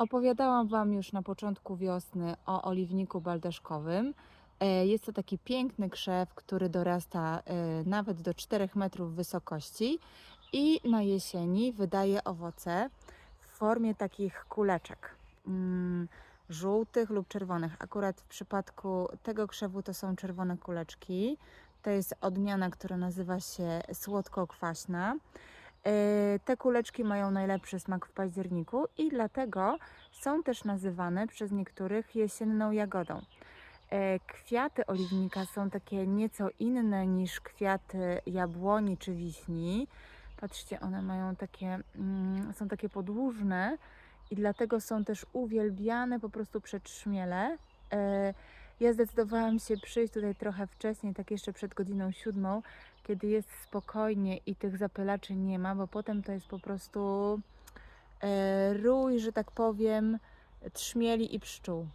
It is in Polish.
Opowiadałam Wam już na początku wiosny o oliwniku baldaszkowym. E, Jest to taki piękny krzew, który dorasta e, nawet do 4 metrów wysokości i na jesieni wydaje owoce w formie takich kuleczek. mm, Żółtych lub czerwonych. Akurat w przypadku tego krzewu to są czerwone kuleczki. To jest odmiana, która nazywa się słodko-kwaśna. E, Te kuleczki mają najlepszy smak w październiku i dlatego są też nazywane przez niektórych jesienną jagodą. E, Kwiaty oliwnika są takie nieco inne niż kwiaty jabłoni czy wiśni. Patrzcie, one mają takie, mm, są takie podłużne i dlatego są też uwielbiane po prostu przed szmiele. Ja zdecydowałam się przyjść tutaj trochę wcześniej, tak jeszcze przed godziną siódmą, kiedy jest spokojnie i tych zapylaczy nie ma, bo potem to jest po prostu e, rój, że tak powiem, trzmieli i pszczół.